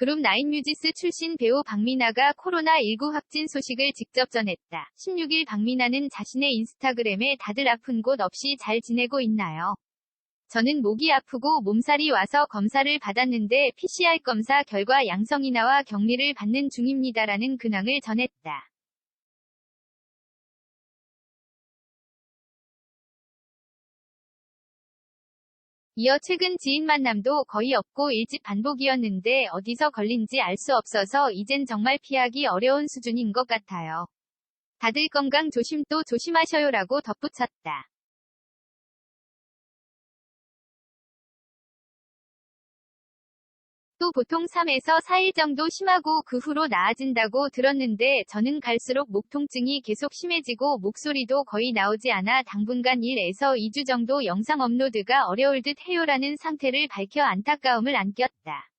그룹 나인뮤지스 출신 배우 박미나가 코로나19 확진 소식을 직접 전했다. 16일 박미나는 자신의 인스타그램에 다들 아픈 곳 없이 잘 지내고 있나요? 저는 목이 아프고 몸살이 와서 검사를 받았는데 PCR 검사 결과 양성이 나와 격리를 받는 중입니다라는 근황을 전했다. 이어 최근 지인 만남도 거의 없고 일집 반복이었는데 어디서 걸린지 알 수 없어서 이젠 정말 피하기 어려운 수준인 것 같아요. 다들 건강 조심 또 조심하셔요라고 덧붙였다. 또 보통 3에서 4일 정도 심하고 그 후로 나아진다고 들었는데 저는 갈수록 목 통증이 계속 심해지고 목소리도 거의 나오지 않아 당분간 1에서 2주 정도 영상 업로드가 어려울 듯 해요라는 상태를 밝혀 안타까움을 안겼다.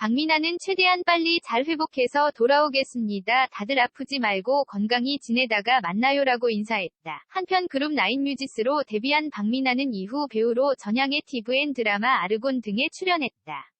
박민아는 최대한 빨리 잘 회복해서 돌아오겠습니다. 다들 아프지 말고 건강히 지내다가 만나요라고 인사했다. 한편 그룹 나인뮤지스로 데뷔한 박민아는 이후 배우로 전향의 TVN 드라마 아르곤 등에 출연했다.